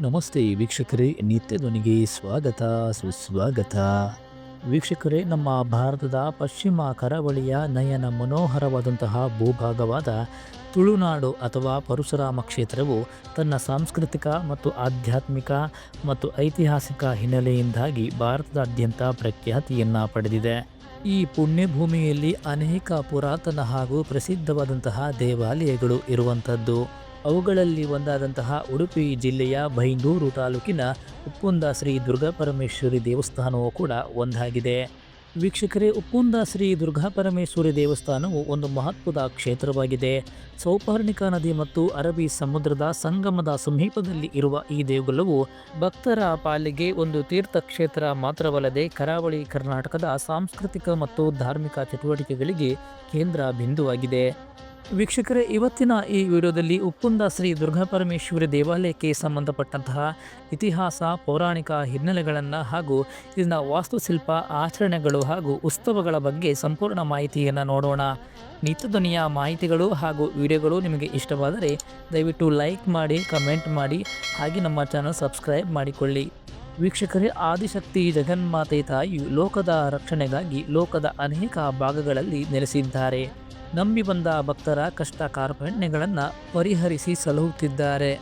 ನಮಸ್ತೆ ವೀಕ್ಷಕರೇ, ನಿತ್ಯ ಧ್ವನಿಗೆ ಸ್ವಾಗತ, ಸುಸ್ವಾಗತ. ವೀಕ್ಷಕರೇ, ನಮ್ಮ ಭಾರತದ ಪಶ್ಚಿಮ ಕರಾವಳಿಯ ನಯನ ಮನೋಹರವಾದಂತಹ ಭೂಭಾಗವಾದ ತುಳುನಾಡು ಅಥವಾ ಪರಶುರಾಮ ಕ್ಷೇತ್ರವು ತನ್ನ ಸಾಂಸ್ಕೃತಿಕ ಮತ್ತು ಆಧ್ಯಾತ್ಮಿಕ ಮತ್ತು ಐತಿಹಾಸಿಕ ಹಿನ್ನೆಲೆಯಿಂದಾಗಿ ಭಾರತದಾದ್ಯಂತ ಪ್ರಖ್ಯಾತಿಯನ್ನು ಪಡೆದಿದೆ. ಈ ಪುಣ್ಯಭೂಮಿಯಲ್ಲಿ ಅನೇಕ ಪುರಾತನ ಹಾಗೂ ಪ್ರಸಿದ್ಧವಾದಂತಹ ದೇವಾಲಯಗಳು ಇರುವಂಥದ್ದು. ಅವುಗಳಲ್ಲಿ ಒಂದಾದಂತಹ ಉಡುಪಿ ಜಿಲ್ಲೆಯ ಬೈಂದೂರು ತಾಲೂಕಿನ ಉಪ್ಪುಂದ ಶ್ರೀ ದುರ್ಗಾಪರಮೇಶ್ವರಿ ದೇವಸ್ಥಾನವೂ ಕೂಡ ಒಂದಾಗಿದೆ. ವೀಕ್ಷಕರೇ, ಉಪ್ಪುಂದ ಶ್ರೀ ದುರ್ಗಾಪರಮೇಶ್ವರಿ ದೇವಸ್ಥಾನವು ಒಂದು ಮಹತ್ವದ ಕ್ಷೇತ್ರವಾಗಿದೆ. ಸೌಪರ್ಣಿಕಾ ನದಿ ಮತ್ತು ಅರಬಿ ಸಮುದ್ರದ ಸಂಗಮದ ಸಮೀಪದಲ್ಲಿ ಇರುವ ಈ ದೇಗುಲವು ಭಕ್ತರ ಪಾಲಿಗೆ ಒಂದು ತೀರ್ಥಕ್ಷೇತ್ರ ಮಾತ್ರವಲ್ಲದೆ ಕರಾವಳಿ ಕರ್ನಾಟಕದ ಸಾಂಸ್ಕೃತಿಕ ಮತ್ತು ಧಾರ್ಮಿಕ ಚಟುವಟಿಕೆಗಳಿಗೆ ಕೇಂದ್ರ ಬಿಂದುವಾಗಿದೆ ವೀಕ್ಷಕರೇ, ಇವತ್ತಿನ ಈ ವಿಡಿಯೋದಲ್ಲಿ ಉಪ್ಪುಂದ ಶ್ರೀ ದುರ್ಗಾಪರಮೇಶ್ವರಿ ದೇವಾಲಯಕ್ಕೆ ಸಂಬಂಧಪಟ್ಟಂತಹ ಇತಿಹಾಸ, ಪೌರಾಣಿಕ ಹಿನ್ನೆಲೆಗಳನ್ನು ಹಾಗೂ ಇದನ್ನ ವಾಸ್ತುಶಿಲ್ಪ, ಆಚರಣೆಗಳು ಹಾಗೂ ಉತ್ಸವಗಳ ಬಗ್ಗೆ ಸಂಪೂರ್ಣ ಮಾಹಿತಿಯನ್ನು ನೋಡೋಣ. ನಿತ್ಯಧ್ವನಿಯ ಮಾಹಿತಿಗಳು ಹಾಗೂ ವಿಡಿಯೋಗಳು ನಿಮಗೆ ಇಷ್ಟವಾದರೆ ದಯವಿಟ್ಟು ಲೈಕ್ ಮಾಡಿ, ಕಮೆಂಟ್ ಮಾಡಿ ಹಾಗೆ ನಮ್ಮ ಚಾನಲ್ ಸಬ್ಸ್ಕ್ರೈಬ್ ಮಾಡಿಕೊಳ್ಳಿ. ವೀಕ್ಷಕರೇ, ಆದಿಶಕ್ತಿ ಜಗನ್ಮಾತೆ ತಾಯಿಯು ಲೋಕದ ರಕ್ಷಣೆಗಾಗಿ ಲೋಕದ ಅನೇಕ ಭಾಗಗಳಲ್ಲಿ ನೆಲೆಸಿದ್ದಾರೆ. ನಂಬಿ ಬಂದ ಭಕ್ತರ ಕಷ್ಟ ಕಾರ್ಪಣ್ಯಗಳನ್ನು ಪರಿಹರಿಸಿ ಸಲಹುತ್ತಿದ್ದಾರೆ.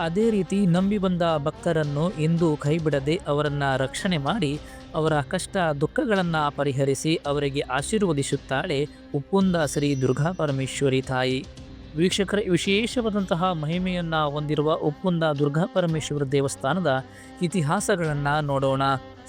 ಅದೇ ರೀತಿ ನಂಬಿ ಬಂದ ಭಕ್ತರನ್ನು ಎಂದೂ ಕೈಬಿಡದೆ ಅವರನ್ನು ರಕ್ಷಣೆ ಮಾಡಿ ಅವರ ಕಷ್ಟ ದುಃಖಗಳನ್ನು ಪರಿಹರಿಸಿ ಅವರಿಗೆ ಆಶೀರ್ವದಿಸುತ್ತಾಳೆ ಉಪ್ಪುಂದ ಶ್ರೀ ದುರ್ಗಾ ಪರಮೇಶ್ವರಿ ತಾಯಿ. ವೀಕ್ಷಕರ, ವಿಶೇಷವಾದಂತಹ ಮಹಿಮೆಯನ್ನು ಹೊಂದಿರುವ ಉಪ್ಪುಂದ ದುರ್ಗಾ ಪರಮೇಶ್ವರ ದೇವಸ್ಥಾನದ ಇತಿಹಾಸಗಳನ್ನು ನೋಡೋಣ.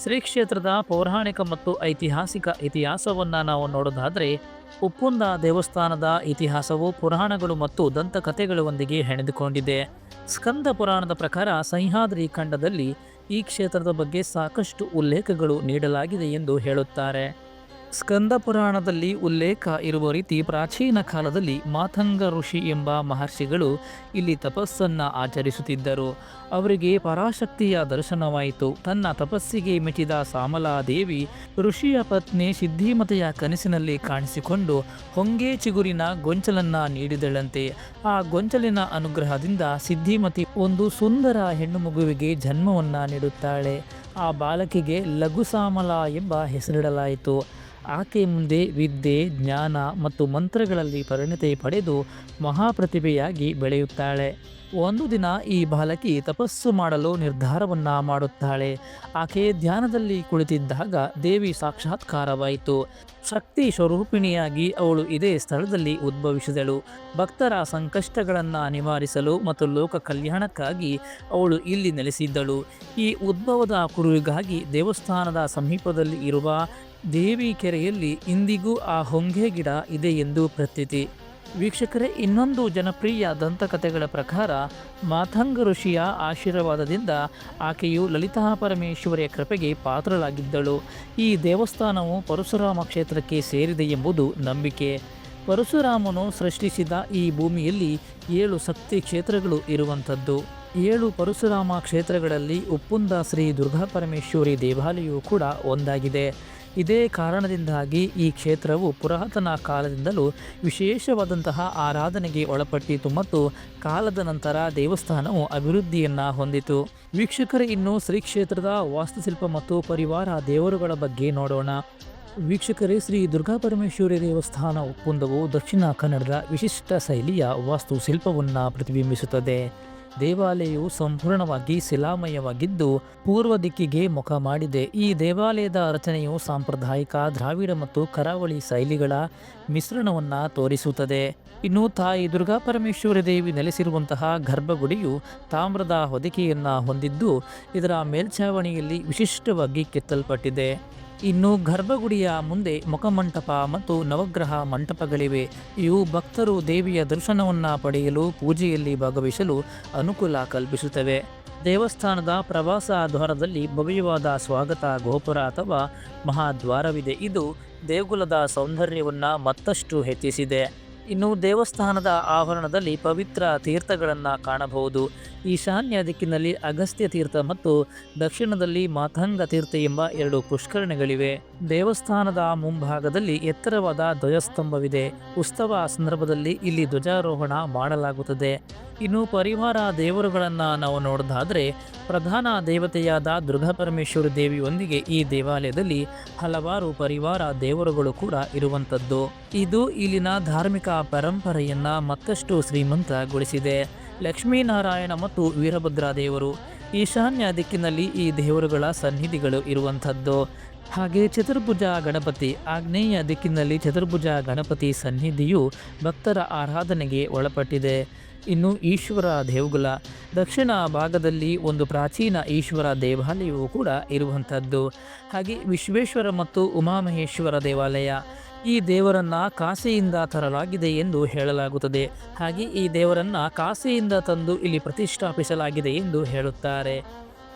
ಶ್ರೀ ಕ್ಷೇತ್ರದ ಪೌರಾಣಿಕ ಮತ್ತು ಐತಿಹಾಸಿಕ ಇತಿಹಾಸವನ್ನು ನಾವು ನೋಡೋದಾದರೆ ಉಪ್ಪುಂದ ದೇವಸ್ಥಾನದ ಇತಿಹಾಸವು ಪುರಾಣಗಳು ಮತ್ತು ದಂತಕಥೆಗಳೊಂದಿಗೆ ಹೆಣೆದುಕೊಂಡಿದೆ. ಸ್ಕಂದ ಪುರಾಣದ ಪ್ರಕಾರ ಸಹ್ಯಾದ್ರಿ ಖಂಡದಲ್ಲಿ ಈ ಕ್ಷೇತ್ರದ ಬಗ್ಗೆ ಸಾಕಷ್ಟು ಉಲ್ಲೇಖಗಳು ನೀಡಲಾಗಿದೆ ಎಂದು ಹೇಳುತ್ತಾರೆ. ಸ್ಕಂದ ಪುರಾಣದಲ್ಲಿ ಉಲ್ಲೇಖ ಇರುವ ರೀತಿ ಪ್ರಾಚೀನ ಕಾಲದಲ್ಲಿ ಮಾತಂಗ ಋಷಿ ಎಂಬ ಮಹರ್ಷಿಗಳು ಇಲ್ಲಿ ತಪಸ್ಸನ್ನು ಆಚರಿಸುತ್ತಿದ್ದರು. ಅವರಿಗೆ ಪರಾಶಕ್ತಿಯ ದರ್ಶನವಾಯಿತು. ತನ್ನ ತಪಸ್ಸಿಗೆ ಮೆಚ್ಚಿದ ಸಾಮಲಾದೇವಿ ಋಷಿಯ ಪತ್ನಿ ಸಿದ್ಧಿಮತೆಯ ಕನಸಿನಲ್ಲಿ ಕಾಣಿಸಿಕೊಂಡು ಹೊಂಗೆ ಚಿಗುರಿನ ಗೊಂಚಲನ್ನು ನೀಡಿದಳಂತೆ. ಆ ಗೊಂಚಲಿನ ಅನುಗ್ರಹದಿಂದ ಸಿದ್ಧಿಮತಿ ಒಂದು ಸುಂದರ ಹೆಣ್ಣು ಮಗುವಿಗೆ ಜನ್ಮವನ್ನು ನೀಡುತ್ತಾಳೆ. ಆ ಬಾಲಕಿಗೆ ಲಘುಸಾಮಲ ಎಂಬ ಹೆಸರಿಡಲಾಯಿತು. ಆಕೆ ಮುಂದೆ ವಿದ್ಯೆ, ಜ್ಞಾನ ಮತ್ತು ಮಂತ್ರಗಳಲ್ಲಿ ಪರಿಣತಿ ಪಡೆದು ಮಹಾಪ್ರತಿಭೆಯಾಗಿ ಬೆಳೆಯುತ್ತಾಳೆ. ಒಂದು ದಿನ ಈ ಬಾಲಕಿ ತಪಸ್ಸು ಮಾಡಲು ನಿರ್ಧಾರವನ್ನ ಮಾಡುತ್ತಾಳೆ. ಆಕೆ ಧ್ಯಾನದಲ್ಲಿ ಕುಳಿತಿದ್ದಾಗ ದೇವಿ ಸಾಕ್ಷಾತ್ಕಾರವಾಯಿತು. ಶಕ್ತಿ ಸ್ವರೂಪಿಣಿಯಾಗಿ ಅವಳು ಇದೇ ಸ್ಥಳದಲ್ಲಿ ಉದ್ಭವಿಸಿದಳು. ಭಕ್ತರ ಸಂಕಷ್ಟಗಳನ್ನು ನಿವಾರಿಸಲು ಮತ್ತು ಲೋಕ ಕಲ್ಯಾಣಕ್ಕಾಗಿ ಅವಳು ಇಲ್ಲಿ ನೆಲೆಸಿದ್ದಳು. ಈ ಉದ್ಭವದ ಕುರುವಿಗಾಗಿ ದೇವಸ್ಥಾನದ ಸಮೀಪದಲ್ಲಿ ಇರುವ ದೇವಿ ಕೆರೆಯಲ್ಲಿ ಇಂದಿಗೂ ಆ ಹೊಂಗೆ ಗಿಡ ಇದೆ ಎಂದು ಪ್ರತೀತಿ. ವೀಕ್ಷಕರೇ, ಇನ್ನೊಂದು ಜನಪ್ರಿಯ ದಂತಕಥೆಗಳ ಪ್ರಕಾರ ಮಾತಂಗ ಋಷಿಯ ಆಶೀರ್ವಾದದಿಂದ ಆಕೆಯು ಲಲಿತಾ ಪರಮೇಶ್ವರಿಯ ಕೃಪೆಗೆ ಪಾತ್ರಳಾಗಿದ್ದಳು. ಈ ದೇವಸ್ಥಾನವು ಪರಶುರಾಮ ಕ್ಷೇತ್ರಕ್ಕೆ ಸೇರಿದೆ ಎಂಬುದು ನಂಬಿಕೆ. ಪರಶುರಾಮನು ಸೃಷ್ಟಿಸಿದ ಈ ಭೂಮಿಯಲ್ಲಿ ಏಳು ಶಕ್ತಿ ಕ್ಷೇತ್ರಗಳು ಇರುವಂಥದ್ದು. ಏಳು ಪರಶುರಾಮ ಕ್ಷೇತ್ರಗಳಲ್ಲಿ ಉಪ್ಪುಂದ ಶ್ರೀ ದುರ್ಗಾ ಪರಮೇಶ್ವರಿ ದೇವಾಲಯವು ಕೂಡ ಒಂದಾಗಿದೆ. ಇದೇ ಕಾರಣದಿಂದಾಗಿ ಈ ಕ್ಷೇತ್ರವು ಪುರಾತನ ಕಾಲದಿಂದಲೂ ವಿಶೇಷವಾದಂತಹ ಆರಾಧನೆಗೆ ಒಳಪಟ್ಟಿತು ಮತ್ತು ಕಾಲದ ನಂತರ ದೇವಸ್ಥಾನವು ಅಭಿವೃದ್ಧಿಯನ್ನು ಹೊಂದಿತು. ವೀಕ್ಷಕರು, ಇನ್ನು ಶ್ರೀ ಕ್ಷೇತ್ರದ ವಾಸ್ತುಶಿಲ್ಪ ಮತ್ತು ಪರಿವಾರ ದೇವರುಗಳ ಬಗ್ಗೆ ನೋಡೋಣ. ವೀಕ್ಷಕರೇ, ಶ್ರೀ ದುರ್ಗಾ ಪರಮೇಶ್ವರಿ ದೇವಸ್ಥಾನ ಒಪ್ಪಂದವು ದಕ್ಷಿಣ ಕನ್ನಡದ ವಿಶಿಷ್ಟ ಶೈಲಿಯ ವಾಸ್ತುಶಿಲ್ಪವನ್ನು ಪ್ರತಿಬಿಂಬಿಸುತ್ತದೆ. ದೇವಾಲಯವು ಸಂಪೂರ್ಣವಾಗಿ ಶಿಲಾಮಯವಾಗಿದ್ದು, ಪೂರ್ವ ದಿಕ್ಕಿಗೆ ಮುಖ ಮಾಡಿದೆ. ಈ ದೇವಾಲಯದ ರಚನೆಯು ಸಾಂಪ್ರದಾಯಿಕ ದ್ರಾವಿಡ ಮತ್ತು ಕರಾವಳಿ ಶೈಲಿಗಳ ಮಿಶ್ರಣವನ್ನು ತೋರಿಸುತ್ತದೆ. ಇನ್ನು ತಾಯಿ ದುರ್ಗಾ ಪರಮೇಶ್ವರಿ ದೇವಿ ನೆಲೆಸಿರುವಂತಹ ಗರ್ಭಗುಡಿಯು ತಾಮ್ರದ ಹೊದಿಕೆಯನ್ನು ಹೊಂದಿದ್ದು, ಇದರ ಮೇಲ್ಛಾವಣಿಯಲ್ಲಿ ವಿಶಿಷ್ಟವಾಗಿ ಕೆತ್ತಲ್ಪಟ್ಟಿದೆ. ಇನ್ನು ಗರ್ಭಗುಡಿಯ ಮುಂದೆ ಮುಖಮಂಟಪ ಮತ್ತು ನವಗ್ರಹ ಮಂಟಪಗಳಿವೆ. ಇವು ಭಕ್ತರು ದೇವಿಯ ದರ್ಶನವನ್ನು ಪಡೆಯಲು ಪೂಜೆಯಲ್ಲಿ ಭಾಗವಹಿಸಲು ಅನುಕೂಲ ಕಲ್ಪಿಸುತ್ತವೆ. ದೇವಸ್ಥಾನದ ಪ್ರವಾಸ ದ್ವಾರದಲ್ಲಿ ಭವ್ಯವಾದ ಸ್ವಾಗತ ಗೋಪುರ ಅಥವಾ ಮಹಾದ್ವಾರವಿದೆ. ಇದು ದೇಗುಲದ ಸೌಂದರ್ಯವನ್ನು ಮತ್ತಷ್ಟು ಹೆಚ್ಚಿಸಿದೆ. ಇನ್ನು ದೇವಸ್ಥಾನದ ಆವರಣದಲ್ಲಿ ಪವಿತ್ರ ತೀರ್ಥಗಳನ್ನು ಕಾಣಬಹುದು. ಈಶಾನ್ಯ ದಿಕ್ಕಿನಲ್ಲಿ ಅಗಸ್ತ್ಯ ತೀರ್ಥ ಮತ್ತು ದಕ್ಷಿಣದಲ್ಲಿ ಮಾತಂಗ ತೀರ್ಥ ಎಂಬ ಎರಡು ಪುಷ್ಕರಣಿಗಳಿವೆ. ದೇವಸ್ಥಾನದ ಮುಂಭಾಗದಲ್ಲಿ ಎತ್ತರವಾದ ಧ್ವಜಸ್ತಂಭವಿದೆ. ಉತ್ಸವ ಸಂದರ್ಭದಲ್ಲಿ ಇಲ್ಲಿ ಧ್ವಜಾರೋಹಣ ಮಾಡಲಾಗುತ್ತದೆ. ಇನ್ನು ಪರಿವಾರ ದೇವರುಗಳನ್ನು ನಾವು ನೋಡೋದಾದರೆ, ಪ್ರಧಾನ ದೇವತೆಯಾದ ದುರ್ಗಾ ಪರಮೇಶ್ವರಿ ದೇವಿಯೊಂದಿಗೆ ಈ ದೇವಾಲಯದಲ್ಲಿ ಹಲವಾರು ಪರಿವಾರ ದೇವರುಗಳು ಕೂಡ ಇರುವಂಥದ್ದು. ಇದು ಇಲ್ಲಿನ ಧಾರ್ಮಿಕ ಪರಂಪರೆಯನ್ನ ಮತ್ತಷ್ಟು ಶ್ರೀಮಂತಗೊಳಿಸಿದೆ. ಲಕ್ಷ್ಮೀನಾರಾಯಣ ಮತ್ತು ವೀರಭದ್ರ ದೇವರು ಈಶಾನ್ಯ ದಿಕ್ಕಿನಲ್ಲಿ ಈ ದೇವರುಗಳ ಸನ್ನಿಧಿಗಳು ಇರುವಂಥದ್ದು. ಹಾಗೆ ಚತುರ್ಭುಜ ಗಣಪತಿ ಆಗ್ನೇಯ ದಿಕ್ಕಿನಲ್ಲಿ ಚತುರ್ಭುಜ ಗಣಪತಿ ಸನ್ನಿಧಿಯು ಭಕ್ತರ ಆರಾಧನೆಗೆ ಒಳಪಟ್ಟಿದೆ. ಇನ್ನು ಈಶ್ವರ ದೇಗುಲ ದಕ್ಷಿಣ ಭಾಗದಲ್ಲಿ ಒಂದು ಪ್ರಾಚೀನ ಈಶ್ವರ ದೇವಾಲಯವು ಕೂಡ ಇರುವಂಥದ್ದು. ಹಾಗೆ ವಿಶ್ವೇಶ್ವರ ಮತ್ತು ಉಮಾಮಹೇಶ್ವರ ದೇವಾಲಯ. ಈ ದೇವರನ್ನ ಕಾಶಿಯಿಂದ ತರಲಾಗಿದೆ ಎಂದು ಹೇಳಲಾಗುತ್ತದೆ. ಹಾಗೆ ಈ ದೇವರನ್ನ ಕಾಶಿಯಿಂದ ತಂದು ಇಲ್ಲಿ ಪ್ರತಿಷ್ಠಾಪಿಸಲಾಗಿದೆ ಎಂದು ಹೇಳುತ್ತಾರೆ.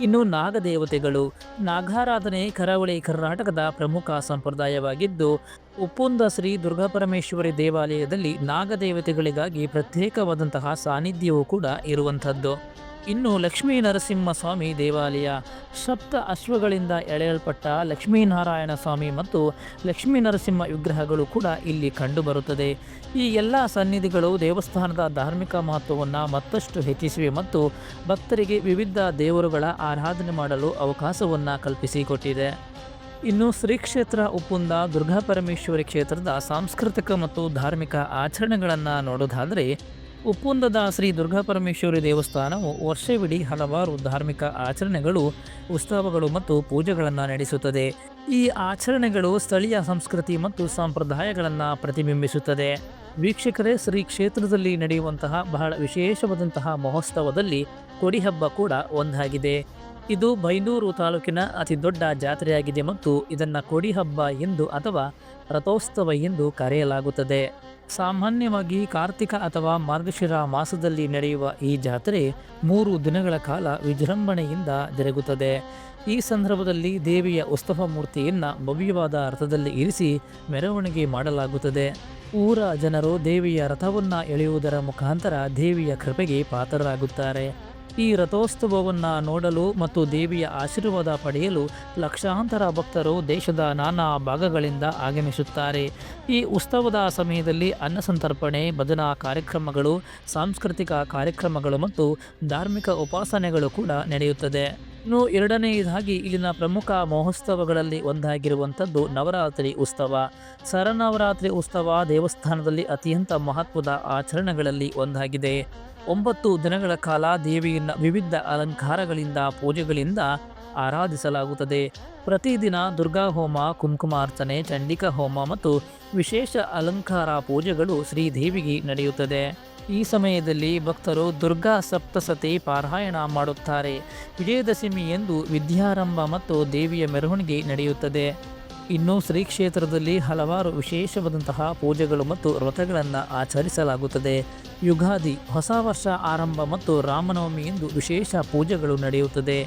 ಇನ್ನು ನಾಗದೇವತೆಗಳು, ನಾಗಾರಾಧನೆ ಕರಾವಳಿ ಕರ್ನಾಟಕದ ಪ್ರಮುಖ ಸಂಪ್ರದಾಯವಾಗಿದ್ದು, ಉಪ್ಪುಂದ ಶ್ರೀ ದುರ್ಗಾಪರಮೇಶ್ವರಿ ದೇವಾಲಯದಲ್ಲಿ ನಾಗದೇವತೆಗಳಿಗಾಗಿ ಪ್ರತ್ಯೇಕವಾದಂತಹ ಸಾನ್ನಿಧ್ಯವೂ ಕೂಡ ಇರುವಂಥದ್ದು. ಇನ್ನು ಲಕ್ಷ್ಮೀ ನರಸಿಂಹ ಸ್ವಾಮಿ ದೇವಾಲಯ. ಸಪ್ತ ಅಶ್ವಗಳಿಂದ ಎಳೆಯಲ್ಪಟ್ಟ ಲಕ್ಷ್ಮೀನಾರಾಯಣ ಸ್ವಾಮಿ ಮತ್ತು ಲಕ್ಷ್ಮೀ ನರಸಿಂಹ ವಿಗ್ರಹಗಳು ಕೂಡ ಇಲ್ಲಿ ಕಂಡುಬರುತ್ತದೆ. ಈ ಎಲ್ಲ ಸನ್ನಿಧಿಗಳು ದೇವಸ್ಥಾನದ ಧಾರ್ಮಿಕ ಮಹತ್ವವನ್ನು ಮತ್ತಷ್ಟು ಹೆಚ್ಚಿಸಿವೆ ಮತ್ತು ಭಕ್ತರಿಗೆ ವಿವಿಧ ದೇವರುಗಳ ಆರಾಧನೆ ಮಾಡಲು ಅವಕಾಶವನ್ನು ಕಲ್ಪಿಸಿಕೊಟ್ಟಿದೆ. ಇನ್ನು ಶ್ರೀ ಕ್ಷೇತ್ರ ಉಪ್ಪುಂದ ದುರ್ಗಾಪರಮೇಶ್ವರಿ ಕ್ಷೇತ್ರದ ಸಾಂಸ್ಕೃತಿಕ ಮತ್ತು ಧಾರ್ಮಿಕ ಆಚರಣೆಗಳನ್ನು ನೋಡೋದಾದರೆ ಉಪ್ಪುಂದದ ಶ್ರೀ ದುರ್ಗಾಪರಮೇಶ್ವರಿ ದೇವಸ್ಥಾನವು ವರ್ಷವಿಡೀ ಹಲವಾರು ಧಾರ್ಮಿಕ ಆಚರಣೆಗಳು, ಉತ್ಸವಗಳು ಮತ್ತು ಪೂಜೆಗಳನ್ನು ನಡೆಸುತ್ತದೆ. ಈ ಆಚರಣೆಗಳು ಸ್ಥಳೀಯ ಸಂಸ್ಕೃತಿ ಮತ್ತು ಸಂಪ್ರದಾಯಗಳನ್ನು ಪ್ರತಿಬಿಂಬಿಸುತ್ತದೆ. ವೀಕ್ಷಕರೇ, ಶ್ರೀ ಕ್ಷೇತ್ರದಲ್ಲಿ ನಡೆಯುವಂತಹ ಬಹಳ ವಿಶೇಷವಾದಂತಹ ಮಹೋತ್ಸವದಲ್ಲಿ ಕೊಡಿ ಹಬ್ಬ ಕೂಡ ಒಂದಾಗಿದೆ. ಇದು ಬೈಂದೂರು ತಾಲೂಕಿನ ಅತಿ ದೊಡ್ಡ ಜಾತ್ರೆಯಾಗಿದೆ ಮತ್ತು ಇದನ್ನು ಕೊಡಿಹಬ್ಬ ಎಂದು ಅಥವಾ ರಥೋತ್ಸವ ಎಂದು ಕರೆಯಲಾಗುತ್ತದೆ. ಸಾಮಾನ್ಯವಾಗಿ ಕಾರ್ತಿಕ ಅಥವಾ ಮಾರ್ಗಶಿರ ಮಾಸದಲ್ಲಿ ನಡೆಯುವ ಈ ಜಾತ್ರೆ ಮೂರು ದಿನಗಳ ಕಾಲ ವಿಜೃಂಭಣೆಯಿಂದ ಜರುಗುತ್ತದೆ. ಈ ಸಂದರ್ಭದಲ್ಲಿ ದೇವಿಯ ಉತ್ಸವ ಮೂರ್ತಿಯನ್ನು ಭವ್ಯವಾದ ರಥದಲ್ಲಿ ಇರಿಸಿ ಮೆರವಣಿಗೆ ಮಾಡಲಾಗುತ್ತದೆ. ಊರ ಜನರು ದೇವಿಯ ರಥವನ್ನು ಎಳೆಯುವುದರ ಮುಖಾಂತರ ದೇವಿಯ ಕೃಪೆಗೆ ಪಾತ್ರರಾಗುತ್ತಾರೆ. ಈ ರಥೋತ್ಸವವನ್ನು ನೋಡಲು ಮತ್ತು ದೇವಿಯ ಆಶೀರ್ವಾದ ಪಡೆಯಲು ಲಕ್ಷಾಂತರ ಭಕ್ತರು ದೇಶದ ನಾನಾ ಭಾಗಗಳಿಂದ ಆಗಮಿಸುತ್ತಾರೆ. ಈ ಉತ್ಸವದ ಸಮಯದಲ್ಲಿ ಅನ್ನಸಂತರ್ಪಣೆ ಭಜನಾ ಕಾರ್ಯಕ್ರಮಗಳು, ಸಾಂಸ್ಕೃತಿಕ ಕಾರ್ಯಕ್ರಮಗಳು ಮತ್ತು ಧಾರ್ಮಿಕ ಉಪಾಸನೆಗಳು ಕೂಡ ನಡೆಯುತ್ತದೆ. ಇನ್ನು ಎರಡನೆಯದಾಗಿ ಇಲ್ಲಿನ ಪ್ರಮುಖ ಮಹೋತ್ಸವಗಳಲ್ಲಿ ಒಂದಾಗಿರುವಂಥದ್ದು ನವರಾತ್ರಿ ಉತ್ಸವ. ಸರನವರಾತ್ರಿ ಉತ್ಸವ ದೇವಸ್ಥಾನದಲ್ಲಿ ಅತ್ಯಂತ ಮಹತ್ವದ ಆಚರಣೆಗಳಲ್ಲಿ ಒಂದಾಗಿದೆ. ಒಂಬತ್ತು ದಿನಗಳ ಕಾಲ ದೇವಿಯನ್ನು ವಿವಿಧ ಅಲಂಕಾರಗಳಿಂದ, ಪೂಜೆಗಳಿಂದ ಆರಾಧಿಸಲಾಗುತ್ತದೆ. ಪ್ರತಿದಿನ ದುರ್ಗಾ ಹೋಮ ಕುಂಕುಮಾರ್ಚನೆ ಚಂಡಿಕಾ ಹೋಮ ಮತ್ತು ವಿಶೇಷ ಅಲಂಕಾರ ಪೂಜೆಗಳು ಶ್ರೀದೇವಿಗೆ ನಡೆಯುತ್ತದೆ. ಈ ಸಮಯದಲ್ಲಿ ಭಕ್ತರು ದುರ್ಗಾ ಸಪ್ತಸತಿ ಪಾರಾಯಣ ಮಾಡುತ್ತಾರೆ. ವಿಜಯದಶಮಿ ಎಂದು ವಿದ್ಯಾರಂಭ ಮತ್ತು ದೇವಿಯ ಮೆರವಣಿಗೆ ನಡೆಯುತ್ತದೆ. ಇನ್ನು ಶ್ರೀ ಕ್ಷೇತ್ರದಲ್ಲಿ ಹಲವಾರು ವಿಶೇಷವಾದಂತಹ ಪೂಜೆಗಳು ಮತ್ತು ವ್ರತಗಳನ್ನು ಆಚರಿಸಲಾಗುತ್ತದೆ. ಯುಗಾದಿ, ಹೊಸ ವರ್ಷ ಆರಂಭ ಮತ್ತು ರಾಮನವಮಿ ಎಂದು ವಿಶೇಷ ಪೂಜೆಗಳು ನಡೆಯುತ್ತದೆ.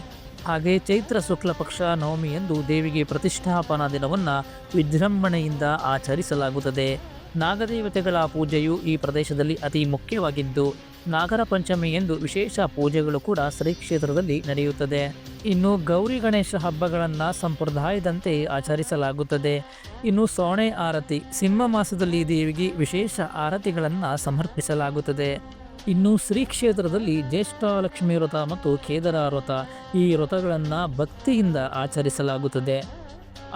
ಹಾಗೆ ಚೈತ್ರ ಶುಕ್ಲ ಪಕ್ಷ ನವಮಿ ಎಂದು ದೇವಿಗೆ ಪ್ರತಿಷ್ಠಾಪನಾ ದಿನವನ್ನು ವಿಜೃಂಭಣೆಯಿಂದ ಆಚರಿಸಲಾಗುತ್ತದೆ. ನಾಗದೇವತೆಗಳ ಪೂಜೆಯು ಈ ಪ್ರದೇಶದಲ್ಲಿ ಅತಿ ಮುಖ್ಯವಾಗಿದ್ದು ನಾಗರ ಪಂಚಮಿ ಎಂದು ವಿಶೇಷ ಪೂಜೆಗಳು ಕೂಡ ಶ್ರೀ ಕ್ಷೇತ್ರದಲ್ಲಿ ನಡೆಯುತ್ತದೆ. ಇನ್ನು ಗೌರಿ ಗಣೇಶ ಹಬ್ಬಗಳನ್ನು ಸಂಪ್ರದಾಯದಂತೆ ಆಚರಿಸಲಾಗುತ್ತದೆ. ಇನ್ನು ಸೋಣೆ ಆರತಿ, ಸಿಂಹ ಮಾಸದಲ್ಲಿ ದೇವಿಗೆ ವಿಶೇಷ ಆರತಿಗಳನ್ನು ಸಮರ್ಪಿಸಲಾಗುತ್ತದೆ. ಇನ್ನು ಶ್ರೀ ಕ್ಷೇತ್ರದಲ್ಲಿ ಜ್ಯೇಷ್ಠ ಲಕ್ಷ್ಮೀ ವ್ರತ ಮತ್ತು ಕೇದರ ವ್ರತ ಈ ವ್ರತಗಳನ್ನು ಭಕ್ತಿಯಿಂದ ಆಚರಿಸಲಾಗುತ್ತದೆ.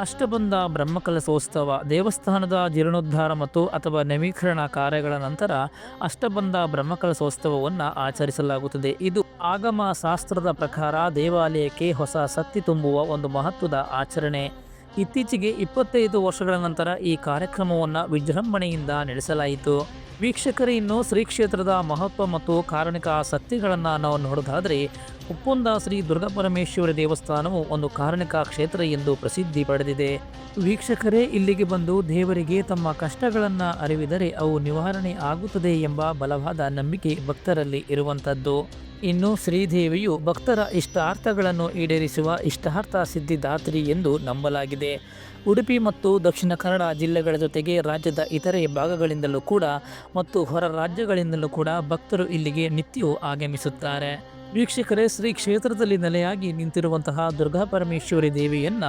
ಅಷ್ಟಬಂಧ ಬ್ರಹ್ಮಕಲಶೋತ್ಸವ, ದೇವಸ್ಥಾನದ ಜೀರ್ಣೋದ್ಧಾರ ಮತ್ತು ಅಥವಾ ನವೀಕರಣ ಕಾರ್ಯಗಳ ನಂತರ ಅಷ್ಟಬಂಧ ಬ್ರಹ್ಮಕಲಶೋತ್ಸವವನ್ನು ಆಚರಿಸಲಾಗುತ್ತದೆ. ಇದು ಆಗಮ ಶಾಸ್ತ್ರದ ಪ್ರಕಾರ ದೇವಾಲಯಕ್ಕೆ ಹೊಸ ಸತ್ತಿ ತುಂಬುವ ಒಂದು ಮಹತ್ವದ ಆಚರಣೆ. ಇತ್ತೀಚೆಗೆ ಇಪ್ಪತ್ತೈದು ವರ್ಷಗಳ ನಂತರ ಈ ಕಾರ್ಯಕ್ರಮವನ್ನು ವಿಜೃಂಭಣೆಯಿಂದ ನಡೆಸಲಾಯಿತು. ವೀಕ್ಷಕರು, ಇನ್ನು ಶ್ರೀ ಕ್ಷೇತ್ರದ ಮಹತ್ವ ಮತ್ತು ಕಾರಣಿಕ ಸತ್ಯಗಳನ್ನು ನಾವು ನೋಡೋದಾದರೆ ಉಪ್ಪುಂದ ಶ್ರೀ ದುರ್ಗಾಪರಮೇಶ್ವರಿ ದೇವಸ್ಥಾನವು ಒಂದು ಕಾರಣಿಕ ಕ್ಷೇತ್ರ ಎಂದು ಪ್ರಸಿದ್ಧಿ ಪಡೆದಿದೆ. ವೀಕ್ಷಕರೇ, ಇಲ್ಲಿಗೆ ಬಂದು ದೇವರಿಗೆ ತಮ್ಮ ಕಷ್ಟಗಳನ್ನು ಅರಿವಿದರೆ ಅವು ನಿವಾರಣೆ ಆಗುತ್ತದೆ ಎಂಬ ಬಲವಾದ ನಂಬಿಕೆ ಭಕ್ತರಲ್ಲಿ ಇರುವಂಥದ್ದು. ಇನ್ನು ಶ್ರೀದೇವಿಯು ಭಕ್ತರ ಇಷ್ಟಾರ್ಥಗಳನ್ನು ಈಡೇರಿಸುವ ಇಷ್ಟಾರ್ಥ ಸಿದ್ಧಿದಾತ್ರಿ ಎಂದು ನಂಬಲಾಗಿದೆ. ಉಡುಪಿ ಮತ್ತು ದಕ್ಷಿಣ ಕನ್ನಡ ಜಿಲ್ಲೆಗಳ ಜೊತೆಗೆ ರಾಜ್ಯದ ಇತರೆ ಭಾಗಗಳಿಂದಲೂ ಕೂಡ ಮತ್ತು ಹೊರ ರಾಜ್ಯಗಳಿಂದಲೂ ಕೂಡ ಭಕ್ತರು ಇಲ್ಲಿಗೆ ನಿತ್ಯವೂ ಆಗಮಿಸುತ್ತಾರೆ. ವೀಕ್ಷಕರೇ, ಶ್ರೀ ಕ್ಷೇತ್ರದಲ್ಲಿ ನೆಲೆಯಾಗಿ ನಿಂತಿರುವಂತಹ ದುರ್ಗಾ ಪರಮೇಶ್ವರಿ ದೇವಿಯನ್ನ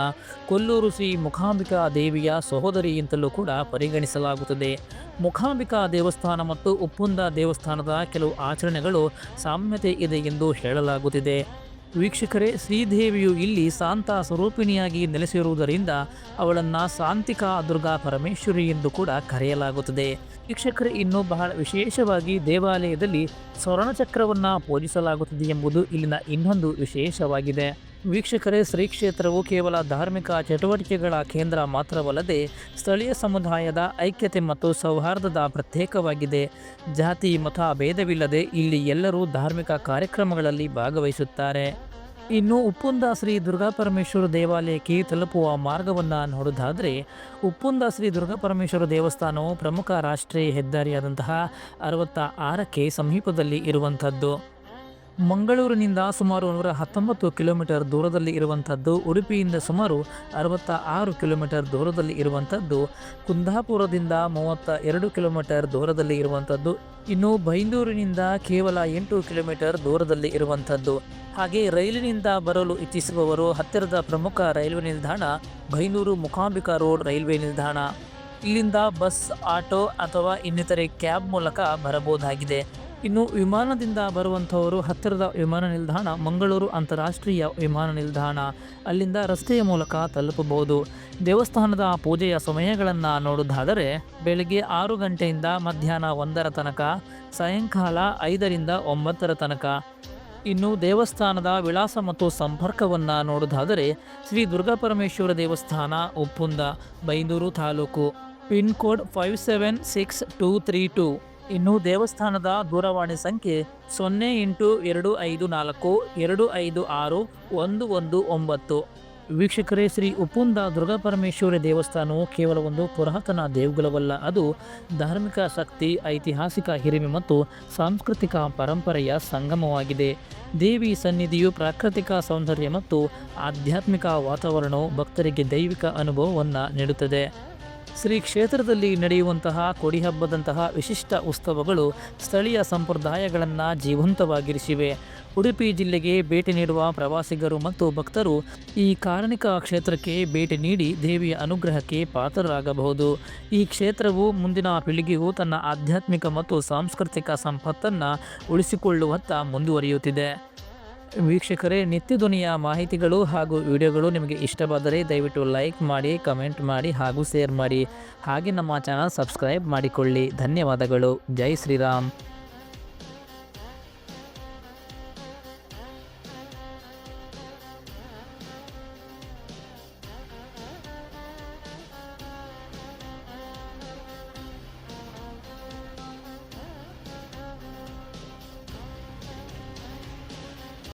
ಕೊಲ್ಲೂರು ಶ್ರೀ ಮುಖಾಂಬಿಕಾ ದೇವಿಯ ಸಹೋದರಿ ಅಂತಲೂ ಕೂಡ ಪರಿಗಣಿಸಲಾಗುತ್ತದೆ. ಮುಖಾಂಬಿಕಾ ದೇವಸ್ಥಾನ ಮತ್ತು ಉಪ್ಪುಂದ ದೇವಸ್ಥಾನದ ಕೆಲವು ಆಚರಣೆಗಳು ಸಾಮ್ಯತೆ ಇದೆ ಎಂದು ಹೇಳಲಾಗುತ್ತಿದೆ. ವೀಕ್ಷಕರೇ, ಶ್ರೀದೇವಿಯು ಇಲ್ಲಿ ಶಾಂತ ಸ್ವರೂಪಿಣಿಯಾಗಿ ನೆಲೆಸಿರುವುದರಿಂದ ಅವಳನ್ನು ಶಾಂತಿಕಾ ದುರ್ಗಾ ಪರಮೇಶ್ವರಿ ಎಂದು ಕೂಡ ಕರೆಯಲಾಗುತ್ತದೆ. ವೀಕ್ಷಕರೇ, ಇನ್ನು ಬಹಳ ವಿಶೇಷವಾಗಿ ದೇವಾಲಯದಲ್ಲಿ ಸ್ವರ್ಣಚಕ್ರವನ್ನು ಪೂಜಿಸಲಾಗುತ್ತದೆ ಎಂಬುದು ಇಲ್ಲಿನ ಇನ್ನೊಂದು ವಿಶೇಷವಾಗಿದೆ. ವೀಕ್ಷಕರೇ, ಶ್ರೀ ಕ್ಷೇತ್ರವು ಕೇವಲ ಧಾರ್ಮಿಕ ಚಟುವಟಿಕೆಗಳ ಕೇಂದ್ರ ಮಾತ್ರವಲ್ಲದೆ ಸ್ಥಳೀಯ ಸಮುದಾಯದ ಐಕ್ಯತೆ ಮತ್ತು ಸೌಹಾರ್ದದ ಪ್ರತ್ಯೇಕವಾಗಿದೆ. ಜಾತಿ, ಮತ, ಭೇದವಿಲ್ಲದೆ ಇಲ್ಲಿ ಎಲ್ಲರೂ ಧಾರ್ಮಿಕ ಕಾರ್ಯಕ್ರಮಗಳಲ್ಲಿ ಭಾಗವಹಿಸುತ್ತಾರೆ. ಇನ್ನು ಉಪ್ಪುಂದ ಶ್ರೀ ದುರ್ಗಾಪರಮೇಶ್ವರ ದೇವಾಲಯಕ್ಕೆ ತಲುಪುವ ಮಾರ್ಗವನ್ನು ನೋಡೋದಾದರೆ ಉಪ್ಪುಂದ ಶ್ರೀ ದುರ್ಗಾಪರಮೇಶ್ವರ ದೇವಸ್ಥಾನವು ಪ್ರಮುಖ ರಾಷ್ಟ್ರೀಯ ಹೆದ್ದಾರಿಯಾದಂತಹ ಅರವತ್ತ ಆರಕ್ಕೆ ಸಮೀಪದಲ್ಲಿ ಇರುವಂಥದ್ದು. ಮಂಗಳೂರಿನಿಂದ ಸುಮಾರು ನೂರ ಹತ್ತೊಂಬತ್ತು ಕಿಲೋಮೀಟರ್ ದೂರದಲ್ಲಿ ಇರುವಂಥದ್ದು, ಉಡುಪಿಯಿಂದ ಸುಮಾರು ಅರವತ್ತ ಆರು ಕಿಲೋಮೀಟರ್ ದೂರದಲ್ಲಿ ಇರುವಂಥದ್ದು, ಕುಂದಾಪುರದಿಂದ ಮೂವತ್ತ ಎರಡು ಕಿಲೋಮೀಟರ್ ದೂರದಲ್ಲಿ ಇರುವಂಥದ್ದು, ಇನ್ನು ಬೈಂದೂರಿನಿಂದ ಕೇವಲ ಎಂಟು ಕಿಲೋಮೀಟರ್ ದೂರದಲ್ಲಿ ಇರುವಂಥದ್ದು. ಹಾಗೆ ರೈಲಿನಿಂದ ಬರಲು ಇಚ್ಛಿಸುವವರು ಹತ್ತಿರದ ಪ್ರಮುಖ ರೈಲ್ವೆ ನಿಲ್ದಾಣ ಬೈಂದೂರು ಮುಖಾಂಬಿಕಾ ರೋಡ್ ರೈಲ್ವೆ ನಿಲ್ದಾಣ. ಇಲ್ಲಿಂದ ಬಸ್, ಆಟೋ ಅಥವಾ ಇನ್ನಿತರೆ ಕ್ಯಾಬ್ ಮೂಲಕ ಬರಬಹುದಾಗಿದೆ. ಇನ್ನು ವಿಮಾನದಿಂದ ಬರುವಂಥವರು ಹತ್ತಿರದ ವಿಮಾನ ನಿಲ್ದಾಣ ಮಂಗಳೂರು ಅಂತಾರಾಷ್ಟ್ರೀಯ ವಿಮಾನ ನಿಲ್ದಾಣ. ಅಲ್ಲಿಂದ ರಸ್ತೆಯ ಮೂಲಕ ತಲುಪಬಹುದು. ದೇವಸ್ಥಾನದ ಪೂಜೆಯ ಸಮಯಗಳನ್ನು ನೋಡುವುದಾದರೆ ಬೆಳಗ್ಗೆ ಆರು ಗಂಟೆಯಿಂದ ಮಧ್ಯಾಹ್ನ ಒಂದರ ತನಕ, ಸಾಯಂಕಾಲ ಐದರಿಂದ ಒಂಬತ್ತರ ತನಕ. ಇನ್ನು ದೇವಸ್ಥಾನದ ವಿಳಾಸ ಮತ್ತು ಸಂಪರ್ಕವನ್ನು ನೋಡುವುದಾದರೆ ಶ್ರೀ ದುರ್ಗಾಪರಮೇಶ್ವರ ದೇವಸ್ಥಾನ, Uppunda, Byndoor taluk. Pin code five seven six two three two. ಇನ್ನು ದೇವಸ್ಥಾನದ ದೂರವಾಣಿ ಸಂಖ್ಯೆ ಸೊನ್ನೆ ಎಂಟು ಎರಡು ಐದು ನಾಲ್ಕು ಎರಡು ಐದು ಆರು ಒಂದು ಒಂದು ಒಂಬತ್ತು. ವೀಕ್ಷಕರೇ, ಶ್ರೀ ಉಪ್ಪುಂದ ದುರ್ಗಾಪರಮೇಶ್ವರಿ ದೇವಸ್ಥಾನವು ಕೇವಲ ಒಂದು ಪುರಾತನ ದೇಗುಲವಲ್ಲ, ಅದು ಧಾರ್ಮಿಕ ಶಕ್ತಿ, ಐತಿಹಾಸಿಕ ಹಿರಿಮೆ ಮತ್ತು ಸಾಂಸ್ಕೃತಿಕ ಪರಂಪರೆಯ ಸಂಗಮವಾಗಿದೆ. ದೇವಿ ಸನ್ನಿಧಿಯು ಪ್ರಾಕೃತಿಕ ಸೌಂದರ್ಯ ಮತ್ತು ಆಧ್ಯಾತ್ಮಿಕ ವಾತಾವರಣವು ಭಕ್ತರಿಗೆ ದೈವಿಕ ಅನುಭವವನ್ನು ನೀಡುತ್ತದೆ. ಶ್ರೀ ಕ್ಷೇತ್ರದಲ್ಲಿ ನಡೆಯುವಂತಹ ಕೊಡಿಹಬ್ಬದಂತಹ ವಿಶಿಷ್ಟ ಉತ್ಸವಗಳು ಸ್ಥಳೀಯ ಸಂಪ್ರದಾಯಗಳನ್ನು ಜೀವಂತವಾಗಿರಿಸಿವೆ. ಉಡುಪಿ ಜಿಲ್ಲೆಗೆ ಭೇಟಿ ನೀಡುವ ಪ್ರವಾಸಿಗರು ಮತ್ತು ಭಕ್ತರು ಈ ಕಾರಣಿಕ ಕ್ಷೇತ್ರಕ್ಕೆ ಭೇಟಿ ನೀಡಿ ದೇವಿಯ ಅನುಗ್ರಹಕ್ಕೆ ಪಾತ್ರರಾಗಬಹುದು. ಈ ಕ್ಷೇತ್ರವು ಮುಂದಿನ ಪೀಳಿಗೆಯು ತನ್ನ ಆಧ್ಯಾತ್ಮಿಕ ಮತ್ತು ಸಾಂಸ್ಕೃತಿಕ ಸಂಪತ್ತನ್ನು ಉಳಿಸಿಕೊಳ್ಳುವತ್ತ ಮುಂದುವರಿಯುತ್ತಿದೆ. ವೀಕ್ಷಕರೇ, ನಿತ್ಯ ಧ್ವನಿಯ ಮಾಹಿತಿಗಳು ಹಾಗೂ ವಿಡಿಯೋಗಳು ನಿಮಗೆ ಇಷ್ಟವಾದರೆ ದಯವಿಟ್ಟು ಲೈಕ್ ಮಾಡಿ, ಕಮೆಂಟ್ ಮಾಡಿ ಹಾಗೂ ಶೇರ್ ಮಾಡಿ. ಹಾಗೆ ನಮ್ಮ ಚಾನಲ್ ಸಬ್ಸ್ಕ್ರೈಬ್ ಮಾಡಿಕೊಳ್ಳಿ. ಧನ್ಯವಾದಗಳು. ಜೈ ಶ್ರೀರಾಮ್.